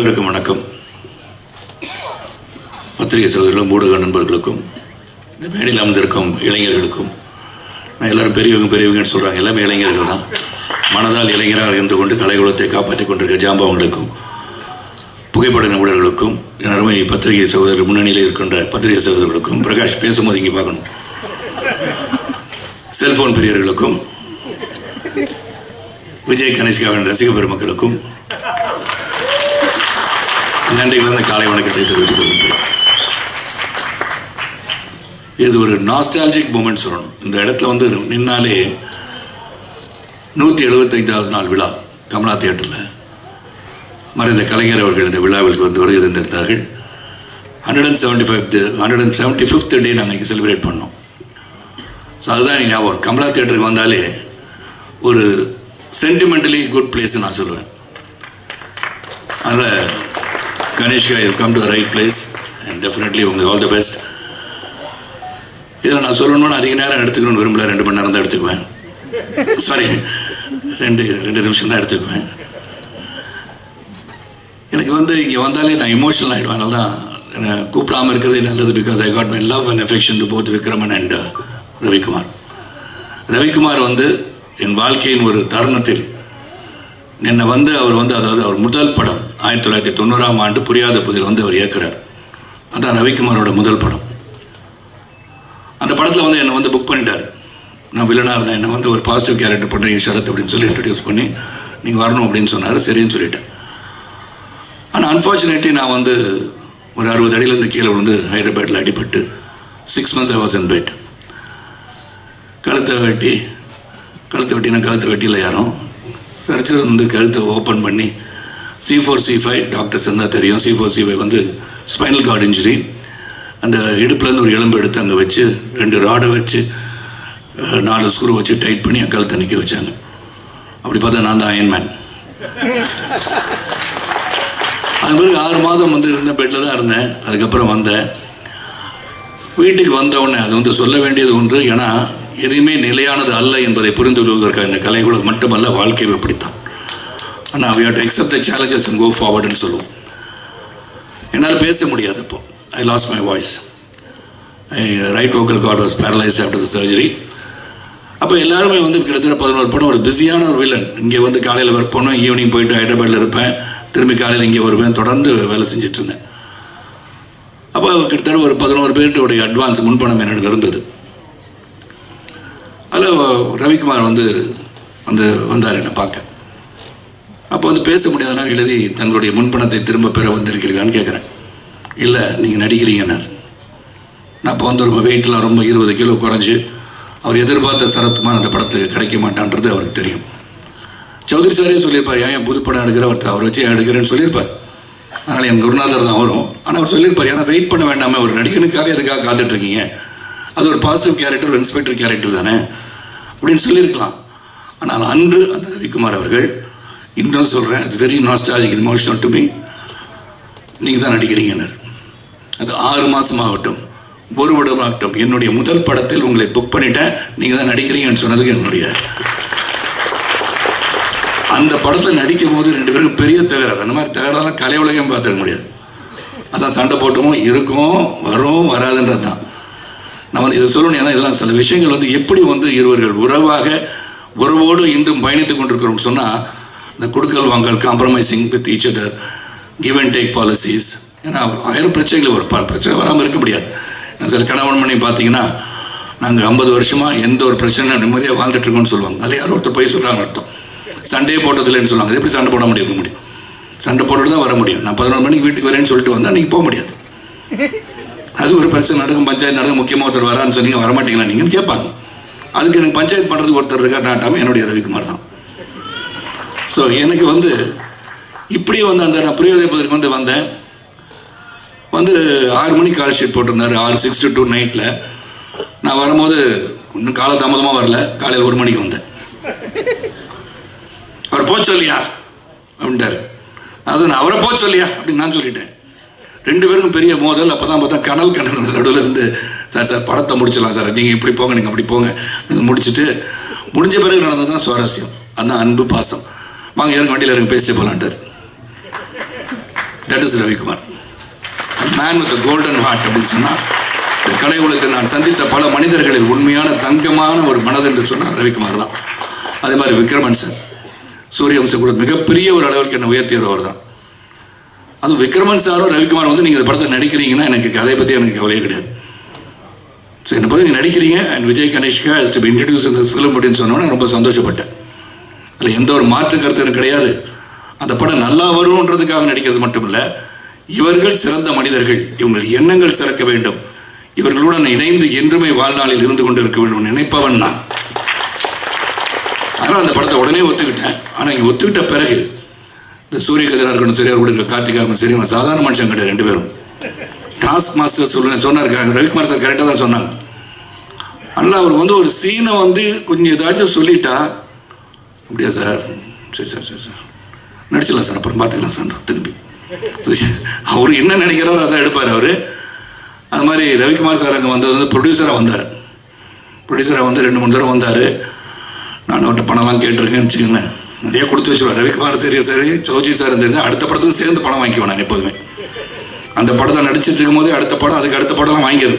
அனைவருக்கும் வணக்கம். பத்திரிகை சகோதரர்களும் ஊடக நண்பர்களுக்கும் இந்த மேடையில் அமர்ந்திருக்கும் இளைஞர்களுக்கும் நான் எல்லாரும் பெரியவங்க பெரியவங்கன்னு சொல்கிறாங்க எல்லாமே இளைஞர்கள் தான். மனதால் இளைஞராக இருந்து கொண்டு கலைகுலத்தை காப்பாற்றிக் கொண்டிருக்க ஜாம்பவங்களுக்கும் புகைப்பட நிபுணர்களுக்கும் அருமை பத்திரிகை சகோதரர் முன்னணியில் இருக்கின்ற பத்திரிகை சகோதரர்களுக்கும் பிரகாஷ் பேசும்போது இங்கே பார்க்கணும். செல்போன் பிரியர்களுக்கும் விஜய் கணேஷ்காவின் ரசிக பெருமக்களுக்கும் நன்றி கலந்த காலை வணக்கத்தை தெரிவித்துக் கொள்கின்றேன் இது ஒரு நாஸ்டாலஜிக் மூமெண்ட் சொல்லணும். இந்த இடத்துல வந்து நின்னாலே நூற்றி எழுபத்தைந்தாவது நாள் விழா கமலா தியேட்டரில். மறைந்த கலைஞர் அவர்கள் இந்த விழாவிற்கு வந்து வருகை தந்திருந்தார்கள். Hundred and seventy five hundred and seventy fifth day நாங்கள் இங்கே செலிப்ரேட் பண்ணோம். ஸோ அதுதான் எனக்கு ஞாபகம். கமலா தியேட்டருக்கு வந்தாலே ஒரு சென்டிமெண்டலி குட் பிளேஸ் நான் சொல்லுவேன். அதனால் Ganeshka you come to right place and definitely உங்களுக்கு ஆல் த பெஸ்ட் இதில் நான் சொல்லணும்னு அதிக நேரம் எடுத்துக்கணும்னு விரும்பல ரெண்டு மணி நேரம் தான் எடுத்துக்குவேன். சாரி ரெண்டு ரெண்டு நிமிஷம் தான் எடுத்துக்குவேன். எனக்கு வந்து இங்கே வந்தாலே நான் இமோஷனல் ஆகிடுவேன் அதனால தான் என்னை கூப்பிடாமல் இருக்கிறதே நல்லது because I got my love and affection to both Vikraman and Ravikumar Ravikumar வந்து என் வாழ்க்கையின் ஒரு தருணத்தில் என்னை வந்து அவர் வந்து அதாவது அவர் முதல் படம் ஆயிரத்தி தொள்ளாயிரத்தி தொண்ணூறாம் ஆண்டு புரியாத புதில் வந்து அவர் இயக்குறார். அதான் ரவிக்குமாரோட முதல் படம். அந்த படத்தில் வந்து என்னை வந்து புக் பண்ணிட்டார். நான் வில்லனாக இருந்தேன் என்னை வந்து ஒரு பாசிட்டிவ் கேரக்டர் பண்ணுறீங்க ஷரத் அப்படின்னு சொல்லி இன்ட்ரடியூஸ் பண்ணி நீங்கள் வரணும் அப்படின்னு சொன்னார் சரின்னு சொல்லிட்டேன். ஆனால் அன்ஃபார்ச்சுனேட்லி நான் வந்து ஒரு அறுபது அடியிலேருந்து கீழே விழுந்து ஹைதராபாத்தில் அடிபட்டு six months I was in bed கழுத்தை வெட்டி கழுத்தை வெட்டினா கழுத்தை வெட்டியில் யாரும் சர்ச்சர் வந்து கழுத்தை ஓப்பன் பண்ணி C four C five doctors இருந்தால் தெரியும். சி ஃபோர் சி ஃபைவ் வந்து ஸ்பைனல் கார்டு இன்ஜுரி அந்த இடுப்புலேருந்து ஒரு எலும்பு எடுத்து அங்கே வச்சு ரெண்டு ராடை வச்சு நாலு ஸ்க்ரூ வச்சு டைட் பண்ணி என் கழுத்தை நிற்க வச்சாங்க. அப்படி பார்த்தா நான் தான் அயன்மேன் அது பிறகு ஆறு மாதம் வந்து இருந்த பெட்டில் தான் இருந்தேன். அதுக்கப்புறம் வந்தேன். வீட்டுக்கு வந்த உடனே அது வந்து சொல்ல வேண்டியது ஒன்று ஏன்னா எதுவுமே நிலையானது அல்ல என்பதை புரிந்து கொள்வதற்காக இந்த கலைகளுக்கு மட்டுமல்ல வாழ்க்கை அப்படித்தான். ஆனால் we have to accept the challenges and go ஃபார்வர்டுன்னு சொல்லுவோம். என்னால் பேச முடியாது அப்போ I lost my voice I right vocal cord was paralyse after the surgery அப்போ எல்லாருமே வந்து கிட்டத்தட்ட பதினோரு படம் ஒரு பிஸியான ஒரு வில்லன் இங்கே வந்து காலையில் ஒர்க் பண்ணோம் ஈவினிங் போயிட்டு ஹைதராபாத்தில் இருப்பேன். திரும்பி காலையில் இங்கே வருவேன் தொடர்ந்து வேலை செஞ்சுட்டு இருந்தேன். அப்போ கிட்டத்தட்ட ஒரு பதினோரு பேர்கிட்ட அட்வான்ஸ் முன்பணம் என்னிடம் இருந்தது. அதில் ரவிக்குமார் வந்து வந்து வந்தார் என்னை பார்க்க. அப்போ வந்து பேச முடியாதனால எழுதி தங்களுடைய முன்பணத்தை திரும்ப பெற வந்திருக்கிறீர்களான்னு கேட்குறேன் இல்லை நீங்கள் நடிக்கிறீங்கன்னார் நான் இப்போ வந்து ரொம்ப வெயிட்லாம் ரொம்ப இருபது கிலோ குறைஞ்சு அவர் எதிர்பார்த்த சரத்குமார் அந்த படத்துக்கு கிடைக்க மாட்டான்றது அவருக்கு தெரியும். சௌத்ரி சாரே சொல்லியிருப்பார் ஏன் புது படம் எடுக்கிற ஒருத்தர் அவர் வச்சு ஏன் எடுக்கிறேன்னு சொல்லியிருப்பார். அதனால் என் குருநாதர் தான் வரும். ஆனால் அவர் சொல்லியிருப்பார் ஏன்னா வெயிட் பண்ண வேண்டாமே ஒரு நடிகனுக்காக எதுக்காக காத்துட்ருக்கீங்க? அது ஒரு பாசிட்டிவ் கேரக்டர் ஒரு இன்ஸ்பெக்டர் கேரக்டர் தானே? அப்படின்னு சொல்லியிருக்கலாம். ஆனால் அன்று அந்த ரவிக்குமார் அவர்கள் இன்னும் சொல்கிறேன் it's very nostalgic emotional to me நீங்கள் தான் நடிக்கிறீங்கன்னர் அது ஆறு மாதம் ஆகட்டும் ஒரு வருடம் ஆகட்டும். என்னுடைய முதல் படத்தில் உங்களை புக் பண்ணிட்டேன். நீங்கள் தான் நடிக்கிறீங்கன்னு சொன்னதுக்கு என்னுடைய அந்த படத்தில் நடிக்கும் போது ரெண்டு பேருக்கும் பெரிய தகராறு. அந்த மாதிரி தகராறுலாம் கலை உலகம் பார்த்துக்க முடியாது. அதான் சண்டை போட்டோம் இருக்கும் வரும் வராதுன்றது தான். நம்ம வந்து இதை சொல்லணும் ஏன்னா இதெல்லாம் சில விஷயங்கள் வந்து எப்படி வந்து இருவர்கள் உறவாக உறவோடு இன்றும் பயணித்துக் கொண்டிருக்கிறோம்னு சொன்னால் இந்த கொடுக்கல் வாங்கல் compromising with each other give and take policies ஏன்னா ஆயிரம் பிரச்சனைகள் வரும். பல பிரச்சனை வராமல் இருக்க முடியாது. சில கணவன் மணி பார்த்தீங்கன்னா நாங்கள் ஐம்பது வருஷமாக எந்த ஒரு பிரச்சனையும் நிம்மதியாக வாழ்ந்துட்டு இருக்கோம்னு சொல்லுவாங்க. அதில் யாரோ ஒருத்தர் போய் சொல்கிறாங்க அர்த்தம். சண்டையே போட்டதில்லைன்னு சொல்லுவாங்க. அது எப்படி சண்டை போட முடியும் முடியும்? சண்டை போட்டுட்டு தான் வர முடியும். நான் பதினொரு மணிக்கு வீட்டுக்கு வரேன்னு சொல்லிட்டு வந்தால் நீங்கள் போக முடியாது. அது ஒரு பிரச்சனை நடக்கும். பஞ்சாயத்து நடக்கும். முக்கியமாக ஒருத்தர் வரான்னு சொன்னீங்க வரமாட்டீங்களா? நீங்கள் கேட்பாங்க. அதுக்கு எனக்கு பஞ்சாயத்து பண்ணுறதுக்கு ஒருத்தர் இருக்கா நாட்டாம என்னுடைய ரவிக்குமார் தான். ஸோ எனக்கு வந்து இப்படியே வந்து அந்த நான் பிரியோதயபதிக்கு வந்து வந்தேன். வந்து ஆறு மணிக்கு கால் ஷீட் போட்டிருந்தாரு. ஆறு சிக்ஸ் டு டூ நைட்டில் நான் வரும்போது இன்னும் காலதாமதமாக வரல. காலையில் ஒரு மணிக்கு வந்தேன். அவர் போக சொல்லியா? அப்படின்ட்டார். அது நான் அவரை போக சொல்லியா? அப்படின்னு நான் சொல்லிட்டேன். ரெண்டு பேருக்கும் பெரிய மோதல். அப்போ தான் பார்த்தா கனல் கனல். நடுவில் இருந்து சார் சார் படத்தை முடிச்சிடலாம் சார். நீங்கள் இப்படி போங்க நீங்கள் அப்படி போங்க. நீங்கள் முடிச்சுட்டு முடிஞ்ச பிறகு நடந்தது தான் சுவாரஸ்யம். அதான் அன்பு பாசம். வாங்க இறங்க வண்டியில் இறங்க பேசி போகலான்ட்டார் that is Ravikumar. Man with golden heart அப்படின்னு சொன்னால் இந்த கலை உலகத்தில் நான் சந்தித்த பல மனிதர்களில் உண்மையான தங்கமான ஒரு மனது என்று சொன்னால் ரவிக்குமார் தான். அதே மாதிரி விக்ரமன் சார். சூரியவம்சம் கூட மிகப்பெரிய ஒரு அளவிற்கு என்ன உயர்த்தியவர் தான். அது விக்ரமன் சாரும் ரவிக்குமார் வந்து நீங்கள் இந்த படத்தை நடிக்கிறீங்கன்னா எனக்கு அதை பற்றி எனக்கு கவலையே கிடையாது. ஸோ என்னை பற்றி நீங்கள் நடிக்கிறீங்க and Vijay Ganeshka has to be introduce இந்த ஃபிலிம் அப்படின்னு சொன்னோன்னே ரொம்ப சந்தோஷப்பட்டேன். அதில் எந்த ஒரு மாற்று கருத்தும் கிடையாது. அந்த படம் நல்லா வரும்ன்றதுக்காக நடிக்கிறது மட்டும் இல்லை இவர்கள் சிறந்த மனிதர்கள் இவங்கள் எண்ணங்கள் சிறக்க வேண்டும். இவர்களுடன் இணைந்து என்றுமே வாழ்நாளில் இருந்து கொண்டு இருக்க வேண்டும் நினைப்பவன் நான். அதனால் அந்த படத்தை உடனே ஒத்துக்கிட்டேன். ஆனால் இங்கே ஒத்துக்கிட்ட பிறகு இந்த சூரிய கதிராக இருக்கணும் சரி அவர் கூட கார்த்திகாரன் சரி அவங்க சாதாரண மனுஷன் கிடையாது ரெண்டு பேரும். டாஸ்க் மாஸ்டர் சொல்லுங்க சொன்னார் ரவிக்குமார் சார் கரெக்டாக தான் சொன்னாங்க. ஆனால் அவர் வந்து ஒரு சீனை வந்து கொஞ்சம் ஏதாச்சும் சொல்லிட்டா அப்படியா சார்? சரி சார் சரி சார். நடிச்சிடலாம் சார் அப்புறம் பார்த்துக்கலாம் சார் திரும்பி. அவர் என்ன நினைக்கிறாரோ அதான் எடுப்பார் அவர். அது மாதிரி ரவிக்குமார் சார் அங்கே வந்தது வந்து ப்ரொடியூசராக வந்தார். ப்ரொடியூசராக வந்து ரெண்டு மூணு தடவை வந்தார். நான் அவர்கிட்ட பணம்லாம் கேட்டிருக்கேன்னு வச்சுக்கோங்களேன். நிறைய கொடுத்து வச்சுருவேன் ரவிக்குமார் சரி சரி ஜோஜி சார் இருந்திருந்தேன் அடுத்த படத்துக்கும் சேர்ந்து பணம் வாங்கிக்குவேன் நான் எப்போதுமே. அந்த படத்தை நடிச்சிட்டு இருக்கும்போது அடுத்த படம் அதுக்கு அடுத்த படம்லாம் வாங்கிடுது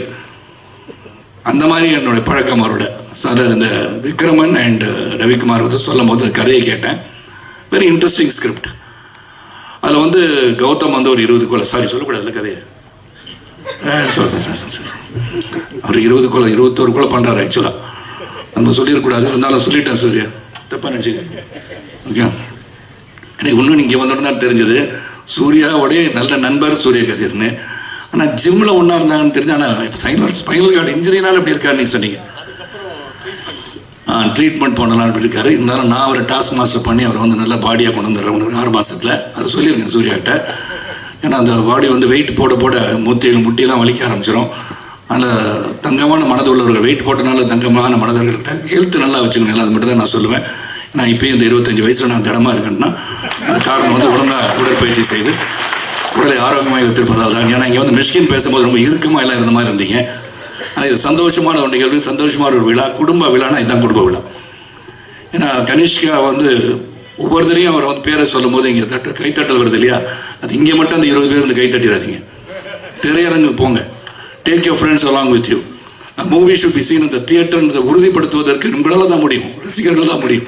அந்த மாதிரி என்னுடைய பழக்கம் அவரோட. சார் இந்த விக்ரமன் அண்ட் ரவிக்குமார் வந்து சொல்லும் போது கதையை கேட்டேன். வெரி இன்ட்ரெஸ்டிங் ஸ்கிரிப்ட் அதில் வந்து கௌதம் வந்து ஒரு இருபது கொலை சாரி சொல்லக்கூடாதுல்ல கதையை. சொல்ல சார் சார் சார் அவர் இருபது கொலை இருபத்தோரு கொலை பண்ணுறாரு ஆக்சுவலாக நம்ம சொல்லிடக்கூடாது இருந்தாலும் சொல்லிட்டேன் சூர்யா. தப்பாக நினச்சிக்க ஓகே எனக்கு இன்னும் இங்கே வந்தோன்னு தான் தெரிஞ்சது. சூர்யாவோடைய நல்ல நண்பர் சூரிய கதிர்னு ஆனால் ஜிம்மில் ஒன்றா இருந்தாங்கன்னு தெரிஞ்சு ஆனால் இப்போ சைனல் ஸ்பைனல் கார்டு இன்ஜுரினால இப்படி இருக்காருன்னு நீங்கள் சொன்னீங்க. ஆ ட்ரீட்மெண்ட் பண்ணலாம் அப்படி இருக்காரு. இருந்தாலும் நான் அவரை டாஸ்க் மாஸ்டர் பண்ணி அவரை வந்து நல்லா பாடியாக கொண்டு வந்துடுறேன் உனக்கு ஆறு மாதத்தில் அது சொல்லியிருக்கேன் சூர்யாட்ட ஏன்னா அந்த பாடி வந்து வெயிட் போட போட முத்தியில் முட்டியெல்லாம் வலிக்க ஆரம்பிச்சிடும் அதில் தங்கமான மனது உள்ளவர்கள் வெயிட் போட்டனால தங்கமான மனதர்கள்ட்ட ஹெல்த் நல்லா வச்சுக்கணும் அது மட்டும் தான் நான் சொல்லுவேன். நான் இப்போயும் இந்த இருபத்தஞ்சி வயசில் நான் திடமாக இருக்கேன்னா அது காரணம் வந்து ஒழுங்காக உடற்பயிற்சி செய்து உடலை ஆரோக்கியமாக வைத்திருப்பதால் தான். ஏன்னா இங்கே வந்து மிஷ்கின் பேசும்போது ரொம்ப இறுக்கமாக எல்லாம் இருந்த மாதிரி இருந்தீங்க. ஆனால் இது சந்தோஷமான ஒரு நிகழ்வு சந்தோஷமான ஒரு விழா குடும்ப விழானா இதுதான் குடும்ப விழா. ஏன்னா கனிஷ்கா வந்து ஒவ்வொருத்தரையும் அவர் வந்து பேரை சொல்லும் போது இங்கே தட்டு கைத்தட்டல் வருது இல்லையா? அது இங்கே மட்டும் அந்த இருபது பேர் வந்து கைத்தட்டிடாதீங்க திரையரங்கு போங்க. Take your friends along with you movie should be seen இந்த தியேட்டர் உறுதிப்படுத்துவதற்கு உங்களால் தான் முடியும். ரசிகர்கள் தான் முடியும்.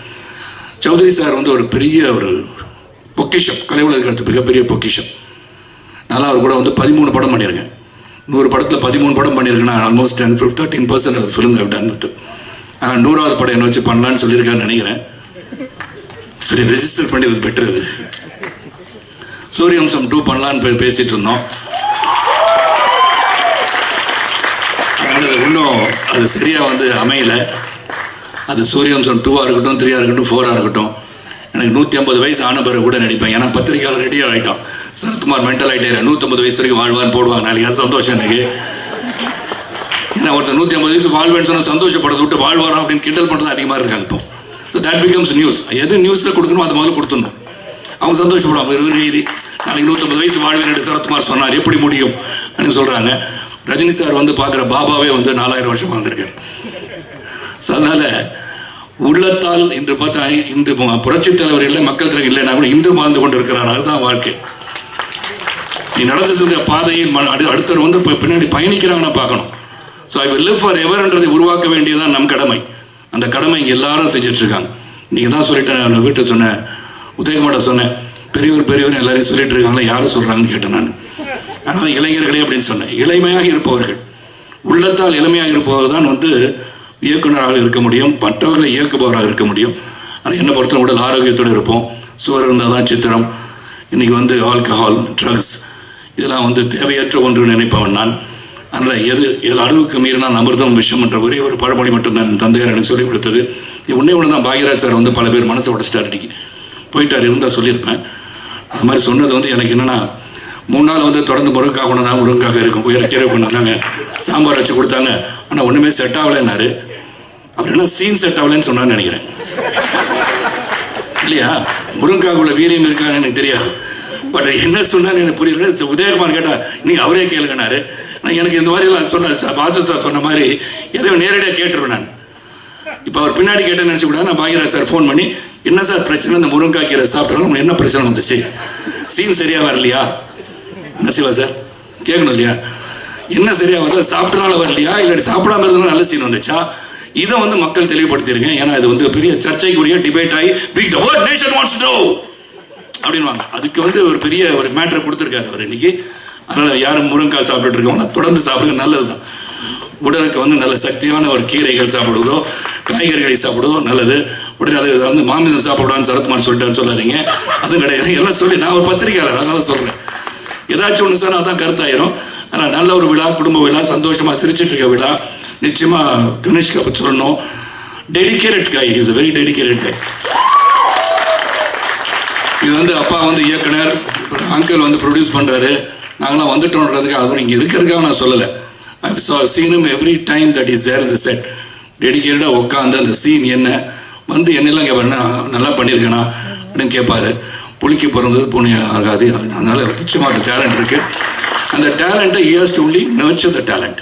சௌத்ரி சார் வந்து ஒரு பெரிய ஒரு பொக்கிஷம் கலை உலகத்து மிகப்பெரிய பொக்கிஷம். நல்லா அவர் கூட வந்து பதிமூணு படம் பண்ணியிருக்கேன். நூறு படத்தில் பதிமூணு படம் பண்ணியிருக்கேன் நான் ஆல்மோஸ்ட் டென் தேர்ட்டின் பர்சன்ட் அது ஃபிலிம் ஹவ் டன் வித் ஆனால் நூறாவது படம் என்ன வச்சு பண்ணலான்னு சொல்லியிருக்கான்னு நினைக்கிறேன். சரி ரெஜிஸ்டர் பண்ணி அது பெட்டர் அது சூரியவம்சம் டூ பண்ணலான்னு பேசிகிட்டு பேசிட்டு இருந்தோம். ஆனால் அது இன்னும் அது சரியாக வந்து அமையலை. அது சூரியவம்சம் டூவாக இருக்கட்டும் த்ரீயாக இருக்கட்டும் ஃபோராக இருக்கட்டும். எனக்கு நூற்றி ஐம்பது வயசு ஆன பிறகு கூட நடிப்பேன். ஏன்னா பத்திரிகையாளர் ரெடியாக ஆகிட்டோம் சரத்குமார் மென்டல் ஆகிட்டே நூற்றம்பது வயசு வரைக்கும் வாழ்வான்னு போடுவாங்க. நாளைக்கு சந்தோஷம் எனக்கு. ஏன்னா ஒருத்தர் நூற்றி ஐம்பது வயசு வாழ்வேன்னு சொன்னால் சந்தோஷப்படுறது விட்டு வாழ்வாராம் அப்படின்னு கிண்டல் பண்ணுறது அதிகமாக இருக்காங்க இப்போ. ஸோ தட் பிகம்ஸ் நியூஸ் எது நியூஸில் கொடுக்கணும் அது முதல்ல கொடுத்துடணும். அவங்க சந்தோஷப்படுவாங்க. வெறும் செய்தி நாளைக்கு நூற்றம்பது வயசு வாழ்வேன் சரத்குமார் சொன்னார். எப்படி முடியும்? அப்படின்னு சொல்கிறாங்க ரஜினி சார் வந்து பார்க்குற பாபாவே வந்து நாலாயிரம் வருஷம் வாழ்ந்திருக்காரு. அதனால உள்ளத்தால் இன்று பார்த்தா இன்று புரட்சித் தலைவர் இல்லை மக்கள் தலைவர் இல்லைன்னா கூட இன்று வாழ்ந்து கொண்டு இருக்கிறார் அதுதான் வாழ்க்கை. நீ நடந்து சென்ற பாதையில் ம- அடுத்தவர் வந்து பின்னாடி பயணிக்கிறாங்கன்னு பார்க்கணும். So I will live for எவர்ன்றதை உருவாக்க வேண்டியதான் நம் கடமை. அந்த கடமை இங்கே எல்லாரும் செஞ்சுட்டு இருக்காங்க நீங்கள் தான் சொல்லிட்டேன் வீட்டை சொன்னேன். உதயகுமார சொன்னேன். பெரியவர் பெரியவர் எல்லாரையும் சொல்லிட்டு இருக்காங்களா யாரும் சொல்கிறாங்கன்னு கேட்டேன் நான். அதனால் இளைஞர்களே அப்படின்னு சொன்னேன். இளமையாக இருப்பவர்கள். உள்ளத்தால் இளமையாக இருப்பவர் தான் வந்து இயக்குநராக இருக்க முடியும் மற்றவர்களை இயக்குபவராக இருக்க முடியும். ஆனால் என்னை பொறுத்த உடல் ஆரோக்கியத்தோடு இருப்போம். சுவர் இருந்தால் தான் சித்திரம். இன்றைக்கி வந்து ஆல்கஹால் ட்ரக்ஸ் இதெல்லாம் வந்து தேவையற்ற ஒன்று நினைப்பவன் நான். அதனால் எது எது அளவுக்கு மீறினால் அமிர்தம் விஷம் என்ற ஒரே ஒரு பழமொழி மட்டும் தான் என் தந்தையார் எனக்கு சொல்லிக் கொடுத்தது. உன்னே ஒன்று தான். பாக்யராஜ் சார் வந்து பல பேர் மனசை உடச்சிட்டார் இன்றைக்கி போயிட்டார் இருந்தால் சொல்லியிருப்பேன். அது மாதிரி சொன்னது வந்து எனக்கு என்னென்னா மூணு நாள் வந்து தொடர்ந்து முருங்கைக்காய் கொண்டு வந்தாங்க இருக்கும். உயர கீரை கொண்டு வந்தாங்க சாம்பார் வச்சு கொடுத்தாங்க. ஆனால் ஒன்றுமே செட் ஆகலைன்னாரு. அவர் என்ன சீன் செட் ஆகலன்னு சொன்னான்னு நினைக்கிறேன். இல்லையா? முருங்காக்குள்ள வீரியம் இருக்கான்னு எனக்கு தெரியாது. பட் என்ன சொன்னான்னு எனக்கு புரியல. உதயகுமார் கேட்டா நீங்க அவரே கேளுங்கனாரு நான் எனக்கு இந்த மாதிரி எல்லாம் சொன்ன பாசு வாசு சார் சொன்ன மாதிரி எதையும் நேரடியாக கேட்டுருவேன் நான். இப்போ அவர் பின்னாடி கேட்டேன்னு நினச்சி கூட நான் பாகிராஜ் சார் ஃபோன் பண்ணி என்ன சார் பிரச்சனை? இந்த முருங்கா கீரை சாப்பிட்டாலும் உங்களுக்கு என்ன பிரச்சனை வந்துச்சு? சீன் சரியாக வரலையா? என்ன சிவா சார்? கேட்கணும் இல்லையா? என்ன சரியாக வரல? சாப்பிட்டனால வரலையா? இல்லாட்டி சாப்பிடாம இருந்தாலும் நல்ல சீன் வந்துச்சா? இதை வந்து மக்கள் தெளிவுபடுத்திருங்க. ஏன்னா இது வந்து பெரிய சர்ச்சைக்குரிய டிபேட் ஆகி big the world nation what's do அப்படின்வாங்க அதுக்கு வந்து ஒரு பெரிய ஒரு மேட்டர் கொடுத்துருக்காரு அவர் இன்னைக்கு. அதனால யாரும் முருங்காய் சாப்பிட்டுட்டு இருக்கவங்க தொடர்ந்து சாப்பிடுங்க நல்லது தான் உடலுக்கு வந்து நல்ல சக்தியான ஒரு கீரைகள் சாப்பிடுவதோ காய்கறிகளை சாப்பிடுவதோ நல்லது. உடனே அது வந்து மாமிசம் சாப்பிடுவான்னு சரத்குமார் சொல்லிட்டான்னு சொல்லாதீங்க. அதுவும் கிடையாது. எல்லாம் சொல்லி நான் ஒரு பத்திரிகையாளர் அதனால சொல்றேன். ஏதாச்சும் ஒன்று சார் அதான் கருத்தாயிரும். ஆனால் நல்ல ஒரு விழா குடும்ப விழா சந்தோஷமா சிரிச்சிட்டு இருக்க விழா. நிச்சயமா கனிஷ்கா சொல்லணும் டெடிகேட்டட் காய் இஸ் வெரி டெடிகேட்டட் காய் இது வந்து அப்பா வந்து இயக்குனர் அங்கிள் வந்து ப்ரொடியூஸ் பண்ணுறாரு நாங்களாம் வந்துட்டோன்றதுக்கு அதுவும் இங்கே இருக்கிறதுக்காக நான் சொல்லலை. ஐ சா சீனும் every time that is there the set டெடிக்கேட்டடாக உட்காந்து அந்த சீன் என்ன வந்து என்னெல்லாம் கேட்பாருன்னா நல்லா பண்ணியிருக்கேனா அப்படின்னு கேட்பாரு புளிக்கு பிறந்தது பூனை ஆகாது. அதனால நிச்சயமாக டேலண்ட் இருக்குது அந்த டேலண்ட்டை years to only nurture the talent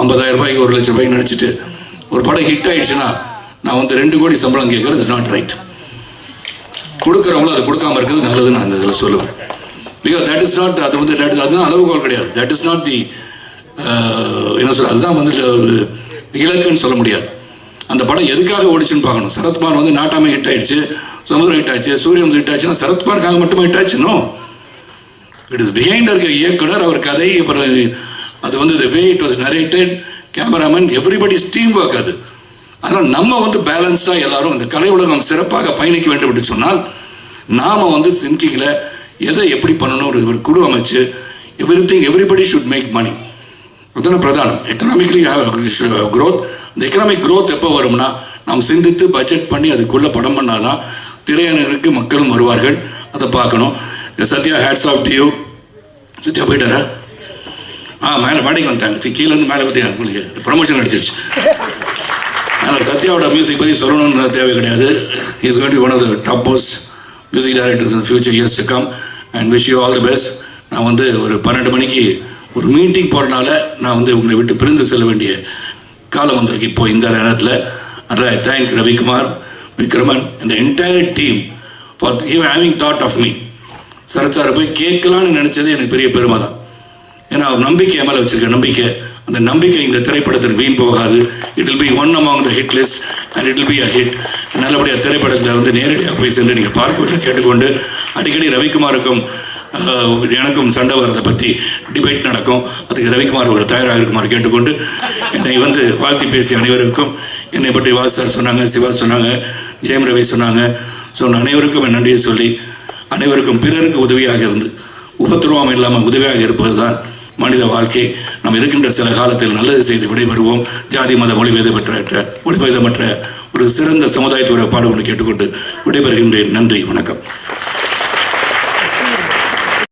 ஐம்பதாயிரம் ரூபாய்க்கு ஒரு லட்சம் ரூபாய்க்கு நினச்சிட்டு ஒரு படம் ஹிட் ஆயிடுச்சுன்னா நான் வந்து ரெண்டு கோடி சம்பளம் கேட்கறது நாட் ரைட் கொடுக்குறவங்களும் அது கொடுக்காம இருக்கிறது நல்லதுன்னு நான் இதில் சொல்லுவேன். பிகாஸ் தட் இஸ் நாட் அது வந்து தட் அதுதான் அளவுகோல் கிடையாது. தட் இஸ் நாட் தி என்ன சொல்ல அதுதான் வந்து இலக்குன்னு சொல்ல முடியாது. அந்த படம் எதுக்காக ஓடிச்சுன்னு பார்க்கணும். சரத்குமார் வந்து நாட்டாமே ஹிட் ஆயிடுச்சு சமுதிரம் ஹிட் ஆச்சு சூரியன் ஹிட் ஆச்சுன்னா சரத்குமாருக்காக மட்டுமே ஹிட் ஆச்சுனோ இட் இஸ் பிஹைண்ட் இருக்க இயக்குனர் அவர் கதை அப்புறம் அது வந்து the way it was narrated cameraman everybody's team work அது. அதனால் நம்ம வந்து பேலன்ஸ்டாக எல்லாரும் இந்த கலை உலகம் சிறப்பாக பயணிக்க வேண்டும் என்று சொன்னால் நாம் வந்து சிங்கிங்கில் எதை எப்படி பண்ணணும் ஒரு குழு அமைச்சு everything everybody should make money அதுதான் பிரதானம் எக்கனாமிக்லி க்ரோத் uh, இந்த எக்கனாமிக் க்ரோத் எப்போ வரும்னா நாம் சிந்தித்து பட்ஜெட் பண்ணி அதுக்குள்ளே படம் பண்ணாதான் திரையரங்குக்கு மக்களும் வருவார்கள். அதை பார்க்கணும். Sathya hats off to you Sathya போயிட்டாரா? ஆ மேலே மாடிக்கு வந்துட்டாங்க. சி, இருந்து மேலே பற்றி உங்களுக்கு ப்ரமோஷன் அடிச்சிருச்சு. அதனால் சத்யாவோட மியூசிக் பற்றி சொல்லணும்னு தேவை கிடையாது. Is going to one one the top most music directors in future years to come and wish you all the best நான் வந்து ஒரு பன்னெண்டு மணிக்கு ஒரு மீட்டிங் போகிறனால நான் வந்து உங்களை விட்டு பிரிந்து செல்ல வேண்டிய காலம் வந்திருக்கு இப்போ இந்த நேரத்தில். அதனால் ஐ தேங்க் ரவிக்குமார் விக்ரமன் இந்த entire team for have having thought of me Sarath சாரை போய் கேட்கலான்னு நினச்சது எனக்கு பெரிய பெருமை தான் ஏன்னா அவர் நம்பிக்கை மேலே வச்சிருக்க நம்பிக்கை. அந்த நம்பிக்கை இந்த திரைப்படத்தில் வீண் போகாது. It will be one among the hit list and it will be a hit நல்லபடியாக திரைப்படத்தில் வந்து நேரடியாக போய் சென்று நீங்கள் பார்க்க வேண்டும் கேட்டுக்கொண்டு அடிக்கடி ரவிக்குமாருக்கும் எனக்கும் சண்டை வர்றதை பற்றி டிபேட் நடக்கும். அதுக்கு ரவிக்குமார் ஒரு தயாராக இருக்குமாறு கேட்டுக்கொண்டு என்னை வந்து வாழ்த்தி பேசிய அனைவருக்கும் என்னை பற்றி வாசு சொன்னாங்க சிவா சொன்னாங்க ஜெயம் ரவி சொன்னாங்க. ஸோ அனைவருக்கும் என் நன்றியை சொல்லி அனைவருக்கும் பிறருக்கு உதவியாக இருந்து உபத்திரவம் இல்லாமல் உதவியாக இருப்பது தான் மனித வாழ்க்கை. நாம் இருக்கின்ற சில காலத்தில் நல்லது செய்து விடைபெறுவோம். ஜாதி மத மொழிபெயர்ப்பற்ற மொழிபெயர்ப்பற்ற ஒரு சிறந்த சமுதாயத்தோட பாடுபொன்று கேட்டுக்கொண்டு விடைபெறுகின்றேன். நன்றி வணக்கம்.